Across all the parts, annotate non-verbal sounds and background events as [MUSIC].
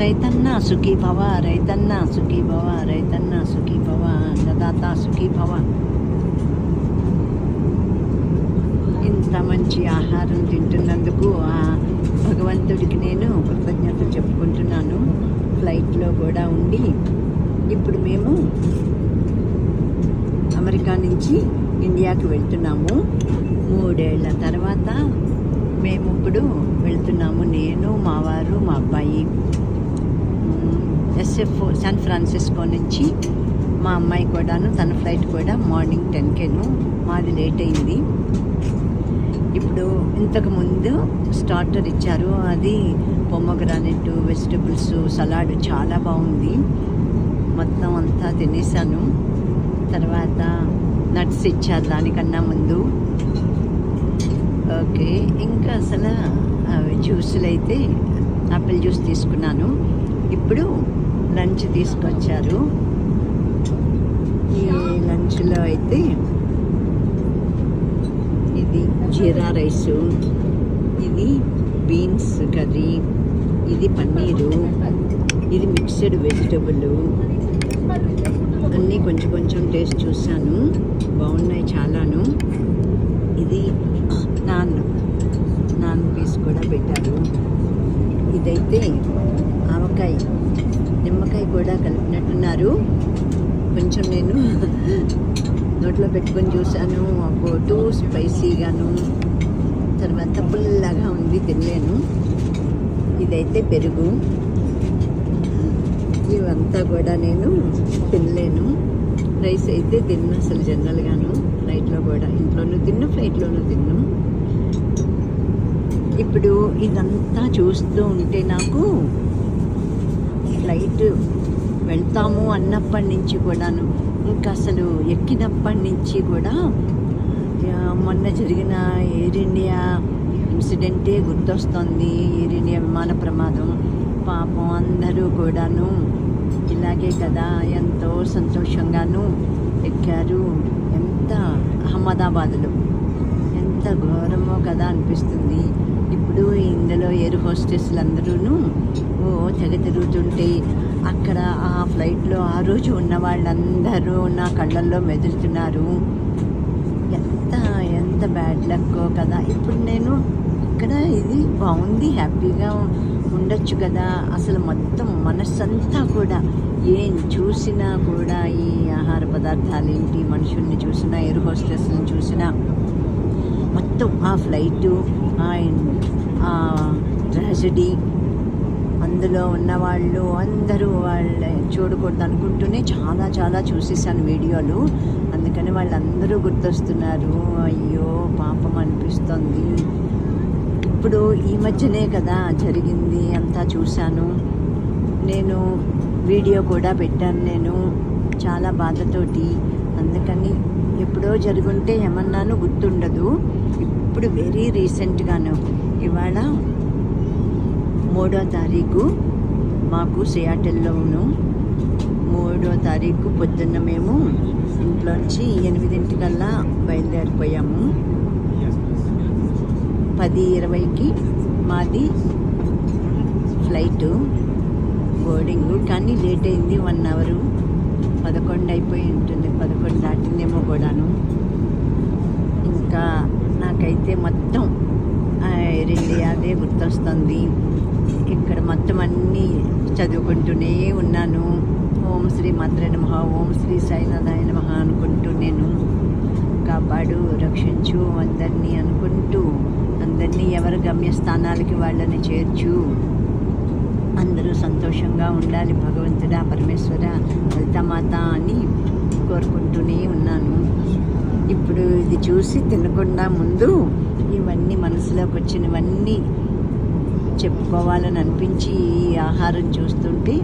రైతన్న సుఖీ భవ రైతన్న సుఖీ భవ రైతన్న సుఖీ భవ అన్నదాత సుఖీ భవ ఇంత మంచి ఆహారం తింటున్నందుకు ఆ భగవంతుడికి నేను కృతజ్ఞతలు చెప్పుకుంటున్నాను. ఫ్లైట్లో కూడా ఉండి ఇప్పుడు మేము అమెరికా నుంచి ఇండియాకి వెళ్తున్నాము. మూడేళ్ళ తర్వాత మేము ఇప్పుడు వెళ్తున్నాము. నేను మా వారు మా అబ్బాయి. ఎస్ఎఫ్ శాన్ ఫ్రాన్సిస్కో నుంచి మా అమ్మాయి కూడాను తన ఫ్లైట్ కూడా మార్నింగ్ టెన్కేను మాది లేట్ అయింది. ఇప్పుడు ఇంతకుముందు స్టార్టర్ ఇచ్చారు. అది పొమ్మగ్రానెట్ వెజిటబుల్స్ సలాడ్ చాలా బాగుంది. మొత్తం అంతా తినేసాను తర్వాత నట్స్ ఇచ్చారు దానికన్నా ముందు. ఓకే ఇంకా అసలు అవి జ్యూసులు అయితే ఆపిల్ జ్యూస్ తీసుకున్నాను. ఇప్పుడు లంచ్ తీసుకొచ్చారు. ఈ లంచ్లో అయితే ఇది జీరా రైసు ఇది బీన్స్ కర్రీ ఇది పన్నీరు ఇది మిక్స్డ్ వెజిటబుల్. అన్నీ కొంచెం కొంచెం టేస్ట్ చూశాను. బాగున్నాయి చాలాను. ఇది నాన్ నాన్ పీస్ కూడా పెట్టారు. ఇదైతే నిమ్మకాయ. నిమ్మకాయ కూడా కలిపినట్టున్నారు. కొంచెం నేను [LAUGHS] నోట్లో పెట్టుకొని చూశాను. ఒక టూ స్పైసీగాను. తర్వాత పుల్లగా ఉంది తినలేను ఇదైతే పెరుగు. ఇవంతా కూడా నేను తినలేను. రైస్ అయితే తిన్న అసలు జనరల్గాను. ఫ్లైట్లో కూడా. ఇంట్లోనూ తిన్ను ఫ్లైట్లోనూ తిన్ను. ఇప్పుడు ఇదంతా చూస్తూ ఉంటే నాకు ఫ్లైట్ వెళ్తాము అన్నప్పటి నుంచి కూడాను. ఇంకా అసలు ఎక్కినప్పటి నుంచి కూడా మొన్న జరిగిన ఎయిర్ ఇండియా ఇన్సిడెంటే గుర్తొస్తుంది. ఎయిర్ ఇండియా విమాన ప్రమాదం. పాపం అందరూ కూడాను ఇలాగే కదా ఎంతో సంతోషంగాను ఎక్కారు. ఎంత అహ్మదాబాద్లో. ఎంత ఘోరమో కదా అనిపిస్తుంది. ఇప్పుడు ఇందులో ఎయిర్ హోస్టెస్లు అందరూను ఓ తెగ తిరుగుతుంటే అక్కడ ఆ ఫ్లైట్లో ఆ రోజు ఉన్న వాళ్ళందరూ నా కళ్ళల్లో మెదులుతున్నారు. ఎంత ఎంత బ్యాడ్ లక్ కదా. ఇప్పుడు నేను ఇక్కడ ఇది బాగుంది హ్యాపీగా ఉండొచ్చు కదా. అసలు మొత్తం మనస్సంతా కూడా ఏం చూసినా కూడా ఈ ఆహార పదార్థాలు ఏంటి మనుషుల్ని చూసినా ఎయిర్ హోస్టెస్ని చూసినా మొత్తం ఆ ఫ్లైటు ఆ ట్రాజడీ అందులో ఉన్న వాళ్ళు అందరూ వాళ్ళ చూడకూడదు అనుకుంటూనే చాలా చాలా చూసేసాను వీడియోలు. అందుకని వాళ్ళందరూ గుర్తొస్తున్నారు అయ్యో పాపం అనిపిస్తుంది. ఇప్పుడు ఈ మధ్యనే కదా జరిగింది అంతా చూశాను. నేను వీడియో కూడా పెట్టాను నేను చాలా బాధతోటి. అందుకని ఎప్పుడో జరుగుంటే ఏమన్నాను గుర్తుండదు. ఇప్పుడు వెరీ రీసెంట్గాను. ఇవాళ మూడో తారీఖు మాకు సియాటల్లోను. మూడో తారీఖు పొద్దున్న మేము ఇంట్లోంచి ఎనిమిదింటికల్లా బయలుదేరిపోయాము. పది ఇరవైకి మాది ఫ్లైటు బోర్డింగ్. కానీ లేట్ అయింది వన్ అవరు. పదకొండు అయిపోయి ఉంటుంది పదకొండు దాటిందేమో కూడాను. ఇంకా నాకైతే మొత్తం ఆ ఎయిర్ ఇండియాదే గుర్తొస్తుంది. ఇక్కడ మొత్తం అన్నీ చదువుకుంటూనే ఉన్నాను. ఓం శ్రీ మాత్రే మహా ఓం శ్రీ సైనారాయణ మహా అనుకుంటూ నేను కాపాడు రక్షించు అందరినీ అనుకుంటూ అందరినీ ఎవరి గమ్యస్థానాలకి వాళ్ళని చేర్చు. అందరూ సంతోషంగా ఉండాలి భగవంతుడా పరమేశ్వర లలితమాత అని కోరుకుంటూనే ఉన్నాను. ఇప్పుడు ఇది చూసి తినకుండా ముందు ఇవన్నీ మనసులోకి వచ్చినవన్నీ చెప్పుకోవాలని అనిపించి ఈ ఆహారం చూస్తుంటే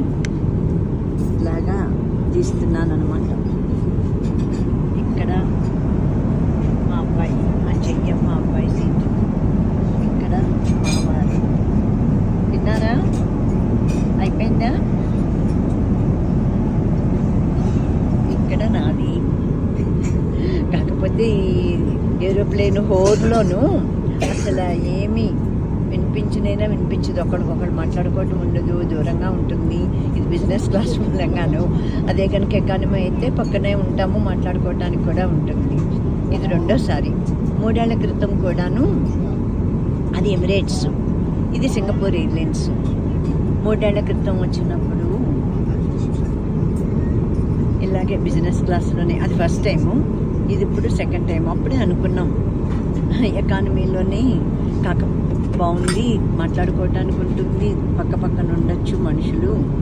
ఇలాగా తీస్తున్నాను అనమాట ఇక్కడ మా అబ్బాయి మా చెయ్య మా అబ్బాయి సీట్. ఇక్కడ మా వారు. తిన్నారా? అయిపోయిందా? ఇక్కడ నాది. కాకపోతే ఏరోప్లేన్ హోర్లోను అసలు ఏమీ వినిపించినైనా వినిపించదు. ఒకరికొకరు మాట్లాడుకోవటం ఉండదు దూరంగా ఉంటుంది. ఇది బిజినెస్ క్లాస్ మూలంగాను. అదే కనుక ఎకానమీ అయితే పక్కనే ఉంటాము మాట్లాడుకోవటానికి కూడా ఉంటుంది. ఇది రెండోసారి. మూడేళ్ళ క్రితం కూడాను అది ఎమిరేట్స్ ఇది సింగపూర్ ఎయిర్లైన్స్ మూడేళ్ళ క్రితం వచ్చినప్పుడు ఇలాగే బిజినెస్ క్లాస్లోనే అది ఫస్ట్ టైము ఇది ఇప్పుడు సెకండ్ టైం అప్పుడే అనుకున్నాం. ఎకానమీలోనే కాక బాగుంది మాట్లాడుకోవటానికి ఉంటుంది పక్క పక్కన ఉండొచ్చు మనుషులు.